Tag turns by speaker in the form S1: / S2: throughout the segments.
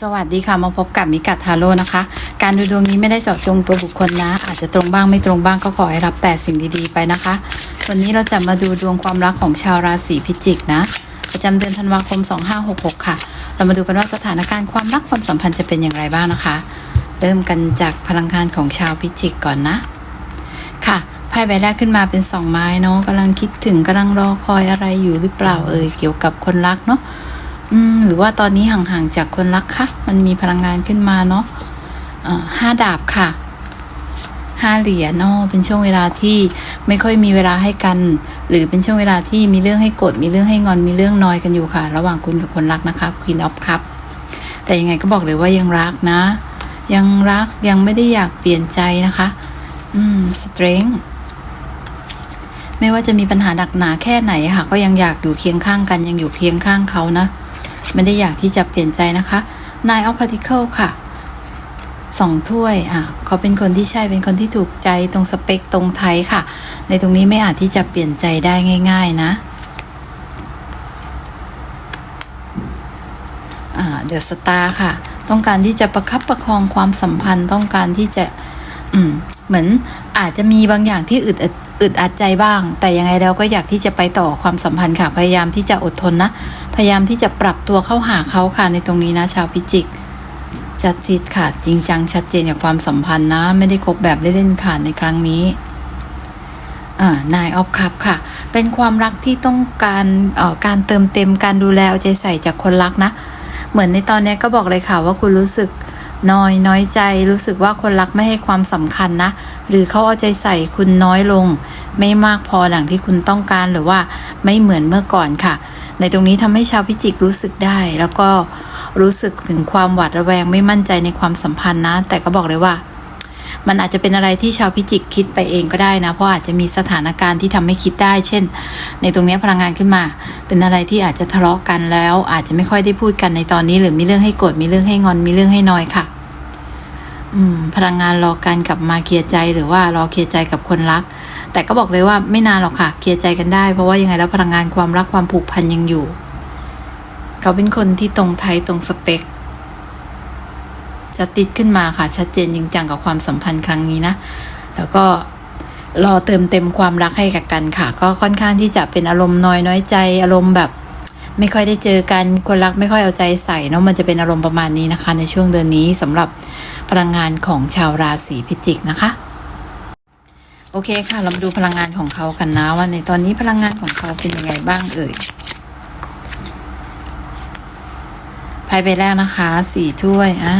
S1: สวัสดีค่ะมาพบกับมิกัดทาโร่นะคะ การดูดวงนี้ไม่ได้เจาะจงตัวบุคคลนะ อาจจะตรงบ้างไม่ตรงบ้างก็ขอให้รับแต่สิ่งดีๆไปนะคะ วันนี้เราจะมาดูดวงความรักของชาวราศีพิจิกนะ ประจำเดือนธันวาคม 2566 ค่ะ เรามาดูกันว่าสถานการณ์ความรักความสัมพันธ์จะเป็นอย่างไรบ้างนะคะ เริ่มกันจากพลังงานของชาวพิจิกก่อนนะ ค่ะไพ่ใบแรกขึ้นมาเป็นสองไม้เนาะกำลังคิดถึงกำลังรอคอยอะไรอยู่หรือเปล่าเอ่ยเกี่ยวกับคนรักเนาะ อืมหรือว่าตอนนี้ห่างๆจากคนรักคะมันมีพลังงานขึ้นมาเนาะห้าดาบค่ะห้าเหรียญเนาะเป็นช่วงเวลาที่ไม่ค่อยมีเวลาให้กัน หรือเป็นช่วงเวลาที่มีเรื่องให้กรธมีเรื่องให้งอนมีเรื่องนอยกันอยู่ค่ะ ระหว่างคุณกับคนรักนะคะ Queen of Cup แต่ยังไงก็บอกเลยว่ายังรักนะ ยังรักยังไม่ได้อยากเปลี่ยนใจนะคะ อืม strength ไม่ว่าจะมีปัญหาหนักหนาแค่ไหนค่ะ ก็ยังอยากอยู่เคียงข้างกันยังอยู่เคียงข้างเขานะ ไม่ได้อยากที่จะเปลี่ยนใจนะคะ Nine of Particle ค่ะสองถ้วยอะเขาเป็นคนที่ใช่เป็นคนที่ถูกใจตรงสเปคตรงไทยค่ะ ในตรงนี้ไม่อาจที่จะเปลี่ยนใจได้ง่าย ๆนะอ่าเดอะสตาร์ค่ะ ต้องการที่จะประคับประคองความสัมพันธ์ ต้องการที่จะ อืม เหมือนอาจจะมีบางอย่างที่อึดอัดอึดอัดใจบ้าง แต่ยังไงเราก็อยากที่จะไปต่อความสัมพันธ์ค่ะ พยายามที่จะอดทนนะ พยายามที่จะปรับตัวเข้าหาเขาค่ะในตรงนี้นะชาวพิจิกจัดจิตค่ะจริงจังชัดเจนกับความสัมพันธ์นะ ไม่ได้คบแบบเล่นๆค่ะในครั้งนี้นายออฟคัพค่ะ เป็นความรักที่ต้องการออการเติมเต็มการดูแลเอาใจใส่จากคนรักนะ เหมือนในตอนนี้ก็บอกเลยค่ะว่าคุณรู้สึกน้อยน้อยใจ รู้สึกว่าคนรักไม่ให้ความสำคัญนะ หรือเขาเอาใจใส่คุณน้อยลง ไม่มากพอดังที่คุณต้องการหรือว่าไม่เหมือนเมื่อก่อนค่ะ ในตรงนี้ทำให้ชาวพิจิกรู้สึกได้ แล้วก็รู้สึกถึงความหวาดระแวงไม่มั่นใจในความสัมพันธ์นะ แต่ก็บอกเลยว่า มันอาจจะเป็นอะไรที่ชาวพิจิกคิดไปเองก็ได้นะ เพราะอาจจะมีสถานการณ์ที่ทำให้คิดได้ เช่น ในตรงนี้พลังงานขึ้นมา เป็นอะไรที่อาจจะทะเลาะกันแล้ว อาจจะไม่ค่อยได้พูดกันในตอนนี้ หรือมีเรื่องให้โกรธมีเรื่องให้งอนมีเรื่องให้นอยค่ะ อืม พลังงานรอการกลับมาเคลียร์ใจ หรือว่ารอเคลียร์ใจกับคนรัก แต่ก็บอกเลยว่าไม่นานหรอกค่ะ เคลียร์ใจกันได้ เพราะว่ายังไงแล้วพลังงานความรักความผูกพันยังอยู่ เขาเป็นคนที่ตรงไทยตรงสเปค จะติดขึ้นมาค่ะ ชัดเจนจริงจังกับความสัมพันธ์ครั้งนี้นะ แล้วก็รอเติมเต็มความรักให้กับกันค่ะ ก็ค่อนข้างที่จะเป็นอารมณ์น้อยน้อยใจอารมณ์แบบ ไม่ค่อยได้เจอกันคนรักไม่ค่อยเอาใจใส่เนาะมันจะเป็นอารมณ์ประมาณนี้นะคะ ในช่วงเดือนนี้สำหรับพลังงานของชาวราศีพิจิกนะคะ โอเคค่ะ เรามาดูพลังงานของเขากันนะว่าในตอนนี้พลังงานของเขาเป็นยังไงบ้างเอ่ยไพ่ใบแรกนะคะสี่ถ้วยอ่า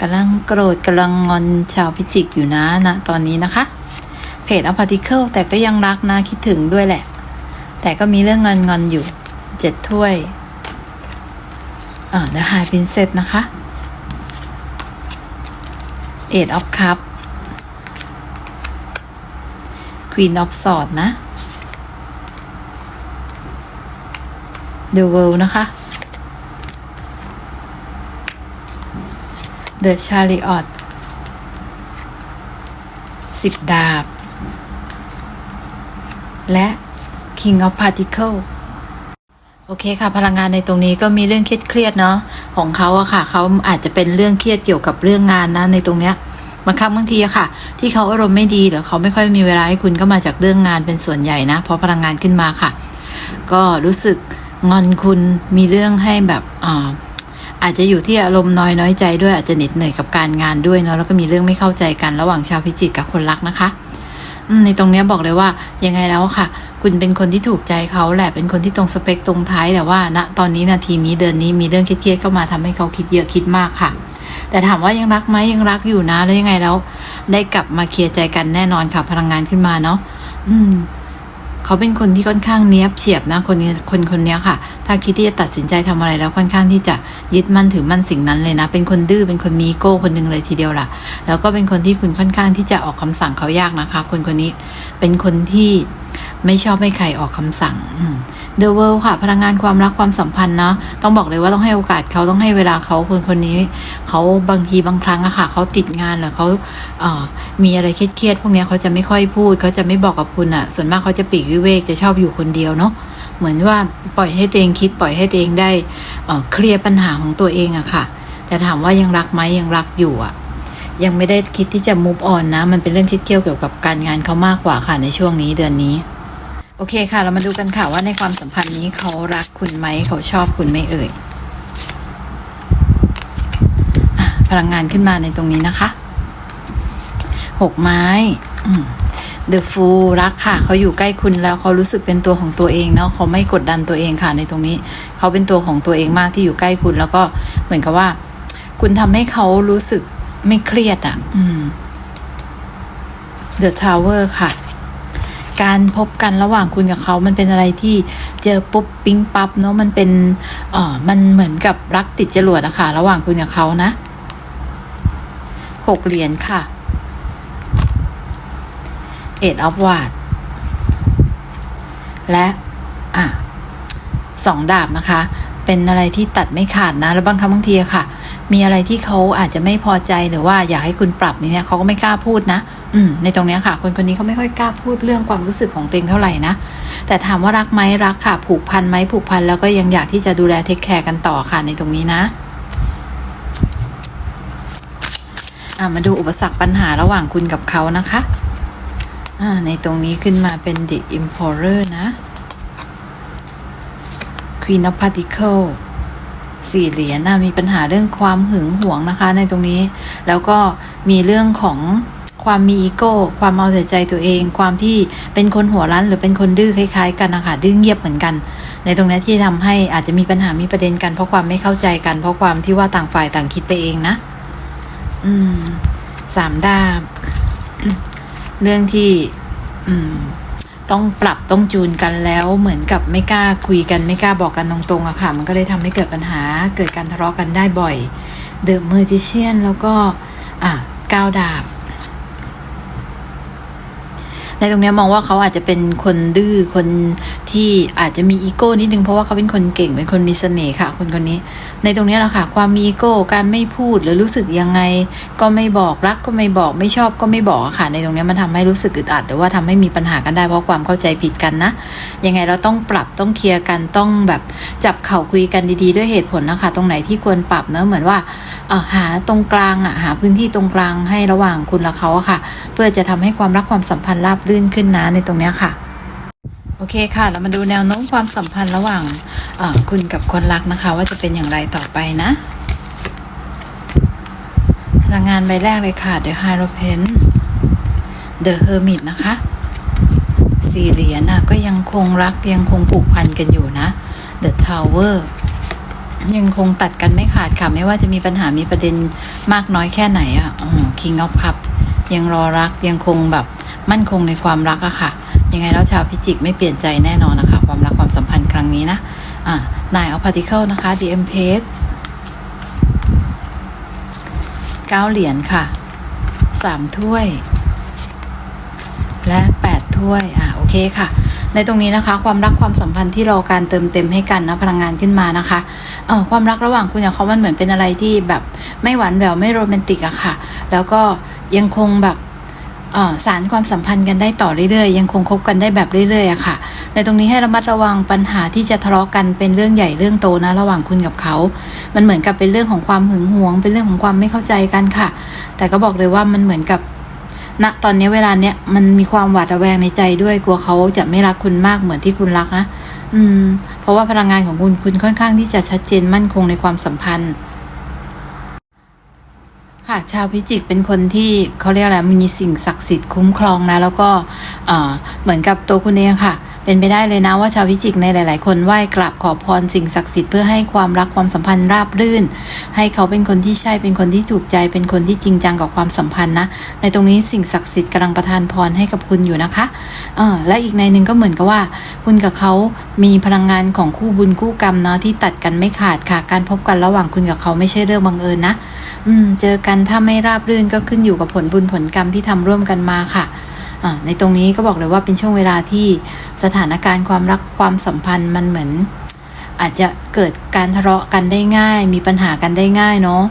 S1: กำลังโกรธกำลังงอนชาวพิจิกอยู่นะนะตอนนี้นะคะเพจอพาร์ติเคิลแต่ก็ยังรักนะคิดถึงด้วยแหละ แต่ก็มีเรื่องเงินงอนอยู่เจ็ดถ้วยอ่าเดอะไฮพินเซตนะคะเอ็ดออฟคัพ Queen of Swords นะ The World นะคะ The Chariot สิบดาบ และ King of Particle โอเคค่ะ พลังงานในตรงนี้ก็มีเรื่องเครียดๆเนาะของเขาอะค่ะ เขาอาจจะเป็นเรื่องเครียดเกี่ยวกับเรื่องงานนะในตรงเนี้ย บางครั้งบางทีอะค่ะ ที่เขาอารมณ์ไม่ดีหรือเขาไม่ค่อยมีเวลาให้คุณก็มาจากเรื่องงานเป็นส่วนใหญ่นะเพราะพลังงานขึ้นมาค่ะ ก็รู้สึกงอนคุณมีเรื่องให้แบบอ่าอาจจะอยู่ที่อารมณ์น้อยน้อยใจด้วยอาจจะเหน็ดเหนื่อยกับการงานด้วยเนาะแล้วก็มีเรื่องไม่เข้าใจกันระหว่างชาวพิจิกกับคนรักนะคะในตรงเนี้ยบอกเลยว่ายังไงแล้วค่ะ คุณเป็นคนที่ถูกใจเขาแหละเป็นคนที่ตรงสเปคตรงท้ายแต่ว่าณตอนนี้นาทีนี้เดือนนี้มีเรื่องเครียดๆเข้ามาทำให้เขาคิดเยอะคิดมากค่ะ แต่ถามว่ายังรักไหมยังรักอยู่นะ แล้วยังไงแล้ว ได้กลับมาเคลียร์ใจกันแน่นอนค่ะ พลังงานขึ้นมาเนาะอืม เขาเป็นคนที่ค่อนข้างเนี้ยบเฉียบนะ คนนี้คนคนนี้ค่ะ ถ้าคิดที่จะตัดสินใจทำอะไรแล้วค่อนข้างที่จะยึดมั่นถือมั่นสิ่งนั้นเลยนะ เป็นคนดื้อเป็นคนมีโก้คนหนึ่งเลยทีเดียวล่ะ แล้วก็เป็นคนที่คุณค่อนข้างที่จะออกคำสั่งเขายากนะคะ คนคนนี้เป็นคนที่ไม่ชอบให้ใครออกคำสั่ง เดอะเวิลค่ะ พลังงานความรักความสัมพันธ์นะต้องบอกเลยว่าต้องให้โอกาสเขาต้องให้เวลาเขาคนคนนี้เขาบางทีบางครั้งอะค่ะเขาติดงานหรือเขาเอ่อมีอะไรเครียดๆพวกนี้เขาจะไม่ค่อยพูดเขาจะไม่บอกกับคุณอะส่วนมากเขาจะปีกวิเวกจะชอบอยู่คนเดียวเนาะเหมือนว่าปล่อยให้ตัวเองคิดปล่อยให้ตัวเองได้เอ่อเคลียร์ปัญหาของตัวเองอะค่ะ แต่ถามว่ายังรักไหมยังรักอยู่อะยังไม่ได้คิดที่จะ move on นะ มันเป็นเรื่องคิดเกี่ยวเกี่ยวกับการงานเขามากกว่าค่ะในช่วงนี้เดือนนี้ โอเคค่ะ เรามาดูกันค่ะว่าในความสัมพันธ์นี้เขารักคุณไหมเขาชอบคุณไหม่เอ่ยพลังงานขึ้นมาในตรงนี้นะคะหกไม้เดอะฟูรักค่ะ เขาอยู่ใกล้คุณแล้วเขารู้สึกเป็นตัวของตัวเองเนาะเขาไม่กดดันตัวเองค่ะ ในตรงนี้ เขาเป็นตัวของตัวเองมากที่อยู่ใกล้คุณ แล้วก็เหมือนกับว่า คุณทำให้เขารู้สึกไม่เครียดอะ่ะ อืม The Tower ค่ะ การพบกันระหว่างคุณกับเขา มันเป็นอะไรที่เจอปุ๊บปิ๊งปั๊บเนาะมันเป็นเอ่อมันเหมือนกับรักติดจรวดอะค่ะ ระหว่างคุณกับเขานะหกเหรียญค่ะเอ็ดออฟวาดและอะสองดาบนะคะ เป็นอะไรที่ตัดไม่ขาดนะ แล้วบางครั้งบางทีอะค่ะ มีอะไรที่เขาอาจจะไม่พอใจหรือว่าอยากให้คุณปรับนี่เนี่ยเขาก็ไม่กล้าพูดนะ อืมในตรงนี้ค่ะ คนคนนี้เขาไม่ค่อยกล้าพูดเรื่องความรู้สึกของตัวเองเท่าไหร่นะ แต่ถามว่ารักไหมรักค่ะ ผูกพันไหมผูกพันแล้วก็ยังอยากที่จะดูแลเทคแคร์กันต่อค่ะในตรงนี้นะมาดูอุปสรรคปัญหาระหว่างคุณกับเขานะคะในตรงนี้ขึ้นมาเป็น The Emperor นะ Queen of Particle สี่เหรียญนะมีปัญหาเรื่องความหึงหวงนะคะ ในตรงนี้ แล้วก็มีเรื่องของความมีอีโก้ ความเอาแต่ใจตัวเอง ความที่เป็นคนหัวรั้น หรือเป็นคนดื้อคล้ายๆ กันนะคะดื้อเงียบเหมือนกัน ในตรงนี้ที่ทำให้อาจจะมีปัญหามีประเด็นกันเพราะความไม่เข้าใจกัน เพราะความที่ว่าต่างฝ่ายต่างคิดไปเองนะ อืมสามดาบเรื่องที่ อืม ต้องปรับต้องจูนกันแล้ว เหมือนกับไม่กล้าคุยกันไม่กล้าบอกกันตรงๆอะค่ะ มันก็เลยทำให้เกิดปัญหาเกิดการทะเลาะกันได้บ่อยเดิมเมอร์จิเชียนแล้วก็อะก้าวดาบในตรงนี้มองว่าเขาอาจจะเป็นคนดื้อคน ที่อาจจะมีอีโก้นิดนึงเพราะว่าเขาเป็นคนเก่งเป็นคนมีเสน่ห์ค่ะ คนคนนี้ ในตรงนี้แหละค่ะ ความมีอีโก้การไม่พูดหรือรู้สึกยังไง ก็ไม่บอกรักก็ไม่บอกไม่ชอบก็ไม่บอกค่ะ ในตรงนี้มันทำให้รู้สึกอึดอัด หรือว่าทำให้มีปัญหากันได้เพราะความเข้าใจผิดกันนะ ยังไงเราต้องปรับต้องเคลียร์กันต้องแบบจับเข่าคุยกันดีๆ ด้วยเหตุผลนะคะ ตรงไหนที่ควรปรับเนอะเหมือนว่าหาตรงกลางอะหาพื้นที่ตรงกลางให้ระหว่างคุณและเขาอะค่ะ เพื่อจะทำให้ความรักความสัมพันธ์ราบรื่นขึ้นนะในตรงนี้ค่ะ โอเคค่ะ เรามาดูแนวโน้มความสัมพันธ์ระหว่างคุณกับคนรักนะคะ ว่าจะเป็นอย่างไรต่อไปนะพลังงานใบแรกเลยค่ะ The Hierophant The Hermit นะคะสี่เหรียญนะก็ยังคงรักยังคงผูกพันกันอยู่นะ The Tower ยังคงตัดกันไม่ขาดค่ะ ไม่ว่าจะมีปัญหามีประเด็นมากน้อยแค่ไหนอะอ๋อ King of Cup ยังรอรักยังคงแบบมั่นคงในความรักอะค่ะ ยังไงแล้วชาวพิจิกไม่เปลี่ยนใจแน่นอนนะคะ ความรักความสัมพันธ์ครั้งนี้นะอ่านายออฟพาร์ติเคิลนะคะ The Empress เก้าเหรียญค่ะสามถ้วย และแปดถ้วย อ่าโอเคค่ะ ในตรงนี้นะคะ ความรักความสัมพันธ์ที่รอการเติมเต็มให้กันนะพลังงานขึ้นมานะคะเออความรักระหว่างคุณกับเขามันเหมือนเป็นอะไรที่แบบไม่หวานแหววไม่โรแมนติกอะค่ะ แล้วก็ยังคงแบบ สารความสัมพันธ์กันได้ต่อเรื่อยๆ ยังคงคบกันได้แบบเรื่อยๆอะค่ะ ในตรงนี้ให้ระมัดระวังปัญหาที่จะทะเลาะกันเป็นเรื่องใหญ่เรื่องโตนะ ระหว่างคุณกับเขา มันเหมือนกับเป็นเรื่องของความหึงหวง เป็นเรื่องของความไม่เข้าใจกันค่ะ แต่ก็บอกเลยว่ามันเหมือนกับณตอนนี้เวลาเนี้ยมันมีความหวาดระแวงในใจด้วยกลัวเขาจะไม่รักคุณมากเหมือนที่คุณรักนะอืม เพราะว่าพลังงานของคุณคุณค่อนข้างที่จะชัดเจนมั่นคงในความสัมพันธ์ ค่ะชาวพิจิกเป็นคนที่เขาเรียกอะไรมีสิ่งศักดิ์สิทธิ์คุ้มครองนะ แล้วก็เหมือนกับตัวคุณเองค่ะเป็นไปได้เลยนะว่าชาวพิจิกในหลาย ๆ คนไหว้กราบขอพรสิ่งศักดิ์สิทธิ์เพื่อให้ความรักความสัมพันธ์ราบรื่น ให้เขาเป็นคนที่ใช่เป็นคนที่ถูกใจ เป็นคนที่จริงจังกับความสัมพันธ์นะ ในตรงนี้สิ่งศักดิ์สิทธิ์กำลังประทานพรให้กับคุณอยู่นะคะเออและอีกในหนึ่งก็เหมือนกับว่า คุณกับเขามีพลังงานของคู่บุญคู่กรรมเนาะที่ตัดกันไม่ขาดค่ะ การพบกันระหว่างคุณกับเขาไม่ใช่เรื่องบังเอิญนะ อืม เจอกันถ้าไม่ราบรื่นก็ขึ้นอยู่กับผลบุญผลกรรมที่ทำร่วมกันมาค่ะ ในตรงนี้ก็บอกเลยว่าเป็นช่วงเวลาที่สถานการณ์ความรักความสัมพันธ์มันเหมือน อาจจะเกิดการทะเลาะกันได้ง่าย มีปัญหากันได้ง่ายเนาะ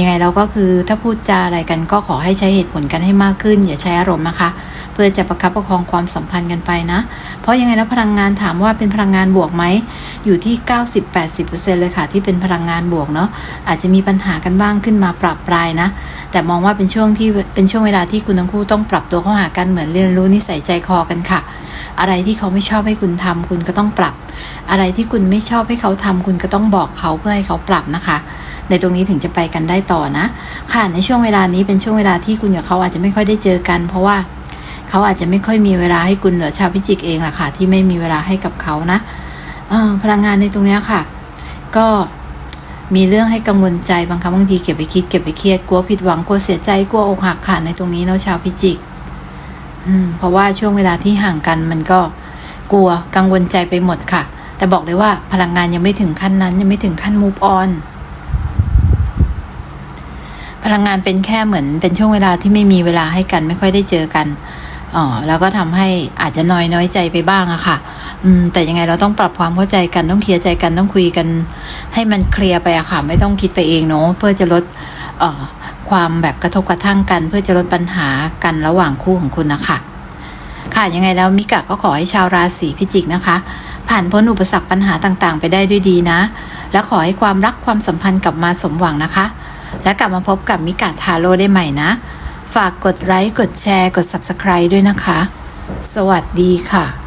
S1: ยังไงเราก็คือถ้าพูดจาอะไรกันก็ขอให้ใช้เหตุผลกันให้มากขึ้น อย่าใช้อารมณ์นะคะ เพื่อจะประคับประคองความสัมพันธ์กันไปนะ เพราะยังไงแล้วพลังงานถามว่าเป็นพลังงานบวกไหมอยู่ที่ 90-80%เลยค่ะที่เป็นพลังงานบวกเนาะอาจจะมีปัญหากันบ้างขึ้นมาปรับปรายนะ แต่มองว่าเป็นช่วงที่เป็นช่วงเวลาที่คุณทั้งคู่ต้องปรับตัวเข้าหากันเหมือนเรียนรู้นิสัยใจคอกันค่ะ อะไรที่เขาไม่ชอบให้คุณทำคุณก็ต้องปรับ อะไรที่คุณไม่ชอบให้เขาทำคุณก็ต้องบอกเขาเพื่อให้เขาปรับนะคะ ในตรงนี้ถึงจะไปกันได้ต่อนะ ค่ะในช่วงเวลานี้เป็นช่วงเวลาที่คุณกับเขาอาจจะไม่ค่อยได้เจอกัน เพราะว่าเขาอาจจะไม่ค่อยมีเวลาให้คุณเหลือชาวพิจิกเองล่ะค่ะที่ไม่มีเวลาให้กับเขานะพลังงานในตรงนี้ค่ะ ก็ มีเรื่องให้กังวลใจบางครั้งบางทีเก็บไปคิดเก็บไปเครียดกลัวผิดหวังกลัวเสียใจกลัวอกหักค่ะในตรงนี้เนาะชาวพิจิก อืม เพราะว่าช่วงเวลาที่ห่างกันมันก็กลัวกังวลใจไปหมดค่ะ แต่บอกเลยว่าพลังงานยังไม่ถึงขั้นนั้น ยังไม่ถึงขั้น move on พลังงานเป็นแค่เหมือนเป็นช่วงเวลาที่ไม่มีเวลาให้กันไม่ค่อยได้เจอกันอ๋อแล้วก็ทำให้อาจจะน้อยน้อยใจไปบ้างอะค่ะ อืมแต่ยังไงเราต้องปรับความเข้าใจกันต้องเคลียร์ใจกันต้องคุยกัน ให้มันเคลียร์ไปอะค่ะ ไม่ต้องคิดไปเองเนาะเพื่อจะลดเอ่อความแบบกระทบกระทั่งกัน เพื่อจะลดปัญหากันระหว่างคู่ของคุณนะคะค่ะยังไงแล้วมิกะก็ขอให้ชาวราศีพิจิกนะคะ ผ่านพ้นอุปสรรคปัญหาต่างๆ ไปได้ด้วยดีนะ และขอให้ความรักความสัมพันธ์กลับมาสมหวังนะคะ และกลับมาพบกับมิกะทาโร่ได้ใหม่นะ ฝากกดไลค์กดแชร์ กด Subscribe ด้วยนะคะ สวัสดีค่ะ